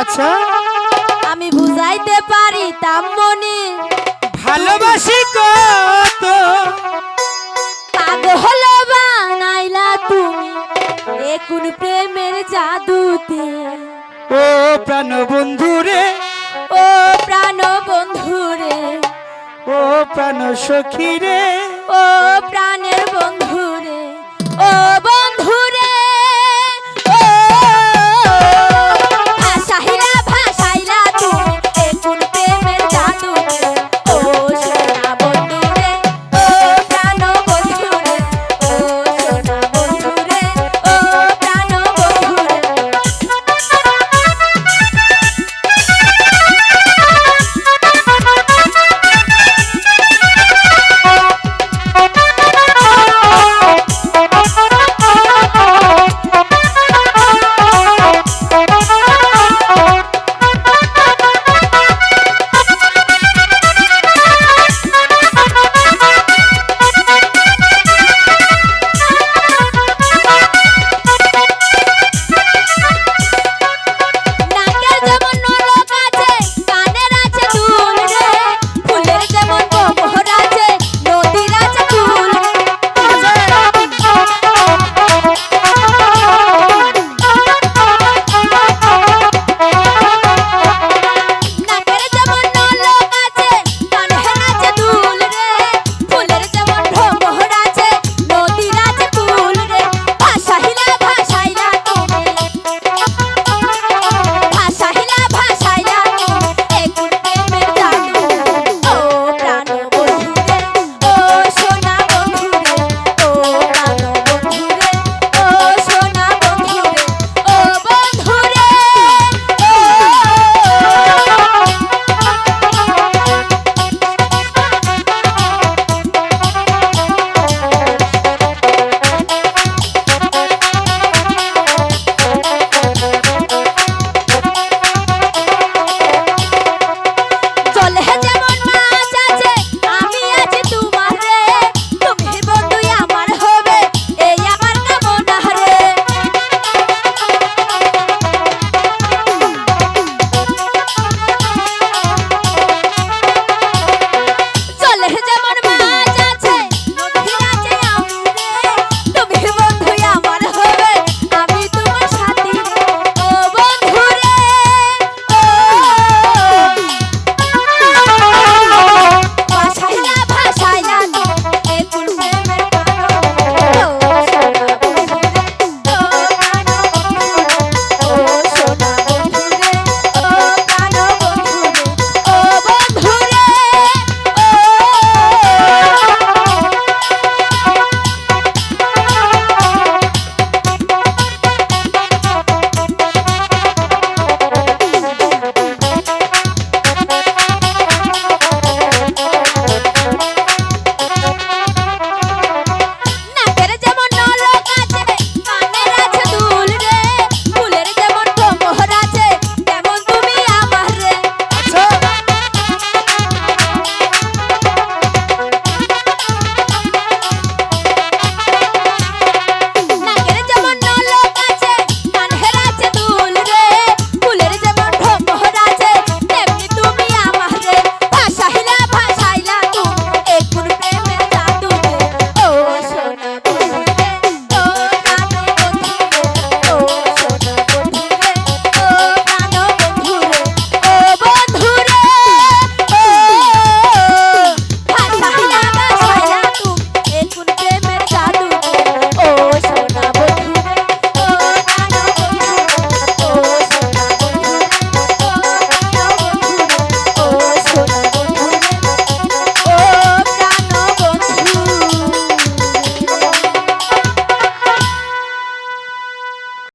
আচ্ছা। আমি বুঝাইতে পারি তামনি ভালোবাসি কত? পাগল বানাইলা তুমি একুন প্রেমের জাদুতে। ও প্রাণ বন্ধুরে ও প্রাণ বন্ধুরে ও প্রাণ সখী রে। ও প্রাণের বন্ধু